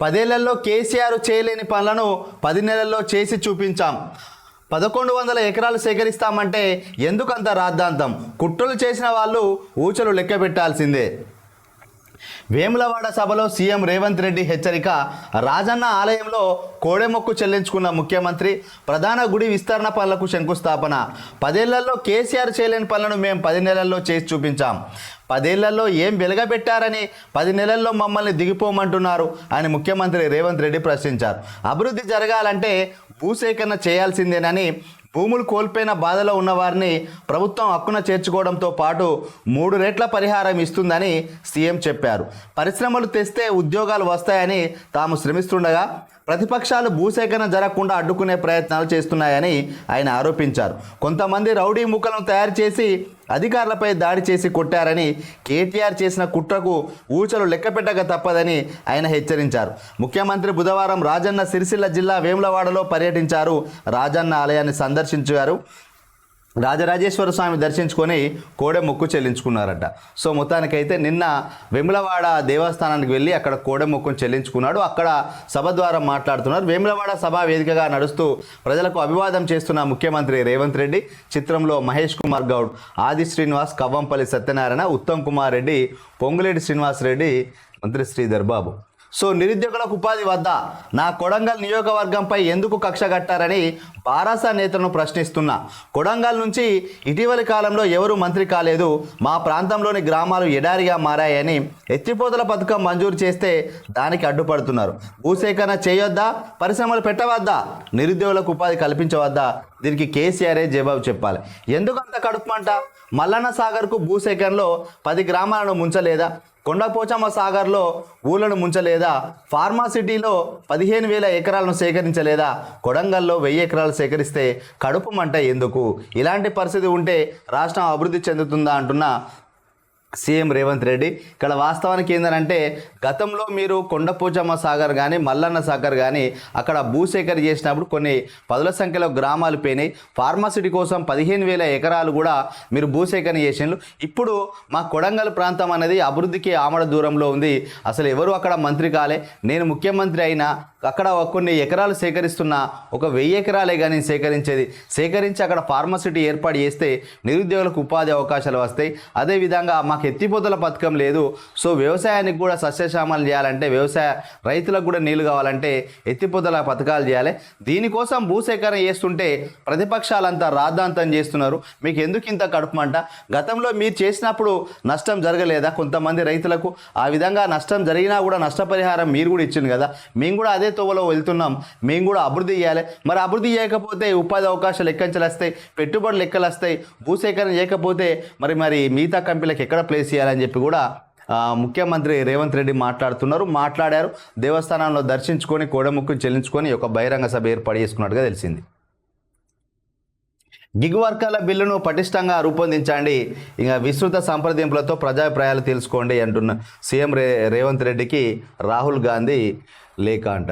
పదేళ్ళలో కేసీఆర్ చేయలేని పనులను పది నెలల్లో చేసి చూపించాం. పదకొండు వందల ఎకరాలు సేకరిస్తామంటే ఎందుకంత రాద్ధాంతం? కుట్రలు చేసిన వాళ్ళు ఊచలు లెక్క పెట్టాల్సిందే. వేములవాడ సభలో సీఎం రేవంత్ రెడ్డి హెచ్చరిక రాజన్న ఆలయంలో కోడెమొక్కు చెల్లించుకున్న ముఖ్యమంత్రి ప్రధాన గుడి విస్తరణ పనులకు శంకుస్థాపన. పదేళ్ళలో కేసీఆర్ చేయలేని పనులను మేము పది నెలల్లో చేసి చూపించాం. పదేళ్ళలో ఏం వెలగబెట్టారని పది నెలల్లో మమ్మల్ని దిగిపోమంటున్నారు అని ముఖ్యమంత్రి రేవంత్ రెడ్డి ప్రశ్నించారు. అభివృద్ధి జరగాలంటే భూసేకరణ చేయాల్సిందేనని భూములు కోల్పోయిన బాధలో ఉన్నవారిని ప్రభుత్వం హక్కున చేర్చుకోవడంతో పాటు మూడు రెట్ల పరిహారం ఇస్తుందని సీఎం చెప్పారు. పరిశ్రమలు తెస్తే ఉద్యోగాలు వస్తాయని తాము శ్రమిస్తుండగా ప్రతిపక్షాలు భూసేకరణ జరగకుండా అడ్డుకునే ప్రయత్నాలు చేస్తున్నాయని ఆయన ఆరోపించారు. కొంతమంది రౌడీ ముక్కలను తయారు చేసి అధికారులపై దాడి చేసి కొట్టారని కేటీఆర్ చేసిన కుట్రకు ఊచలు లెక్కపెట్టక తప్పదని ఆయన హెచ్చరించారు. ముఖ్యమంత్రి బుధవారం రాజన్న సిరిసిల్ల జిల్లా వేములవాడలో పర్యటించారు. రాజన్న ఆలయాన్ని సందర్శించారు. రాజరాజేశ్వర స్వామి దర్శించుకొని కోడె మొక్కు చెల్లించుకున్నారట. సో మొత్తానికైతే నిన్న వేములవాడ దేవస్థానానికి వెళ్ళి అక్కడ కోడె మొక్కును చెల్లించుకున్నాడు. అక్కడ సభ ద్వారా మాట్లాడుతున్నారు. వేములవాడ సభ వేదికగా నడుస్తూ ప్రజలకు అభివాదం చేస్తున్న ముఖ్యమంత్రి రేవంత్ రెడ్డి చిత్రంలో మహేష్ కుమార్ గౌడ్ ఆది శ్రీనివాస్ కవ్వంపల్లి సత్యనారాయణ ఉత్తమ్ కుమార్ రెడ్డి పొంగులేటి శ్రీనివాస్ రెడ్డి మంత్రి శ్రీధర్ బాబు. సో నిరుద్యోగులకు ఉపాధి వద్ద నా కొడంగల్ నియోజకవర్గంపై ఎందుకు కక్ష కట్టారని బారాసా నేతలను ప్రశ్నిస్తున్నా. కొడంగల్ నుంచి ఇటీవలి కాలంలో ఎవరు మంత్రి కాలేదు. మా ప్రాంతంలోని గ్రామాలు ఎడారిగా మారాయని ఎత్తిపోతల పథకం మంజూరు చేస్తే దానికి అడ్డుపడుతున్నారు. భూసేకరణ చేయొద్దా? పరిశ్రమలు పెట్టవద్దా? నిరుద్యోగులకు ఉపాధి కల్పించవద్దా? దీనికి కేసీఆరే జవాబు చెప్పాలి. ఎందుకు అంత కడుపుమంట? మల్లన్న సాగర్కు భూసేకరణలో పది గ్రామాలను ముంచలేదా? కొండపోచమ్మ సాగర్లో ఊళ్ళను ముంచలేదా? ఫార్మా సిటీలో పదిహేను వేల ఎకరాలను సేకరించలేదా? కొడంగల్లో వెయ్యి ఎకరాలు సేకరిస్తే కడుపు మంట ఎందుకు? ఇలాంటి పరిస్థితి ఉంటే రాష్ట్రం అభివృద్ధి చెందుతుందా అంటున్న సీఎం రేవంత్ రెడ్డి. ఇక్కడ వాస్తవానికి ఏంటంటే గతంలో మీరు కొండపోచమ్మ సాగర్ కానీ మల్లన్న సాగర్ కానీ అక్కడ భూసేకరణ చేసినప్పుడు కొన్ని పదుల సంఖ్యలో గ్రామాలు పోయినాయి ఫార్మసిటీ కోసం పదిహేను వేల ఎకరాలు కూడా మీరు భూసేకరణ చేసినారు ఇప్పుడు మా కొడంగల్ ప్రాంతం అనేది అభివృద్ధికి ఆమడ దూరంలో ఉంది. అసలు ఎవరు అక్కడ మంత్రి కాలే? నేను ముఖ్యమంత్రి అయినా అక్కడ కొన్ని ఎకరాలు సేకరిస్తున్న ఒక వెయ్యి ఎకరాలే కానీ సేకరించేది. సేకరించి అక్కడ ఫార్మసిటీ ఏర్పాటు చేస్తే నిరుద్యోగులకు ఉపాధి అవకాశాలు వస్తాయి. అదేవిధంగా మాకు ఎత్తిపోతల పథకం లేదు. సో వ్యవసాయానికి కూడా సస్యశామాలు చేయాలంటే వ్యవసాయ రైతులకు కూడా నీళ్ళు కావాలంటే ఎత్తిపోతల పథకాలు చేయాలి. దీనికోసం భూసేకరణ చేస్తుంటే ప్రతిపక్షాలంతా రాద్ధాంతం చేస్తున్నారు. మీకు ఎందుకు ఇంత కడుపుమంట గతంలో మీరు చేసినప్పుడు నష్టం జరగలేదా కొంతమంది రైతులకు? ఆ విధంగా నష్టం జరిగినా కూడా నష్టపరిహారం మీరు కూడా ఇచ్చింది కదా. మేము కూడా అదే తోవలో వెళ్తున్నాం. మేము కూడా అభివృద్ధి చేయాలి. మరి అభివృద్ధి చేయకపోతే ఉపాధి అవకాశాలు ఎక్కంచెలు వస్తాయి పెట్టుబడులు లెక్కలు వస్తాయి భూసేకరణ చేయకపోతే మరి మరి మిగతా కంపెనీలకు ఎక్కడ ప్లేస్ చేయాలని చెప్పి కూడా ముఖ్యమంత్రి రేవంత్ రెడ్డి మాట్లాడుతున్నారు. మాట్లాడారు. దేవస్థానంలో దర్శించుకొని కోడముక్కుని చెల్లించుకొని ఒక బహిరంగ సభ ఏర్పాటు చేసుకున్నట్టుగా తెలిసింది. గిగ్ వర్గాల బిల్లును పటిష్టంగా రూపొందించండి. ఇంకా విస్తృత సంప్రదింపులతో ప్రజాభిప్రాయాలు తెలుసుకోండి అంటున్న సీఎం రే రేవంత్ రెడ్డికి రాహుల్ గాంధీ లేఖ అంట.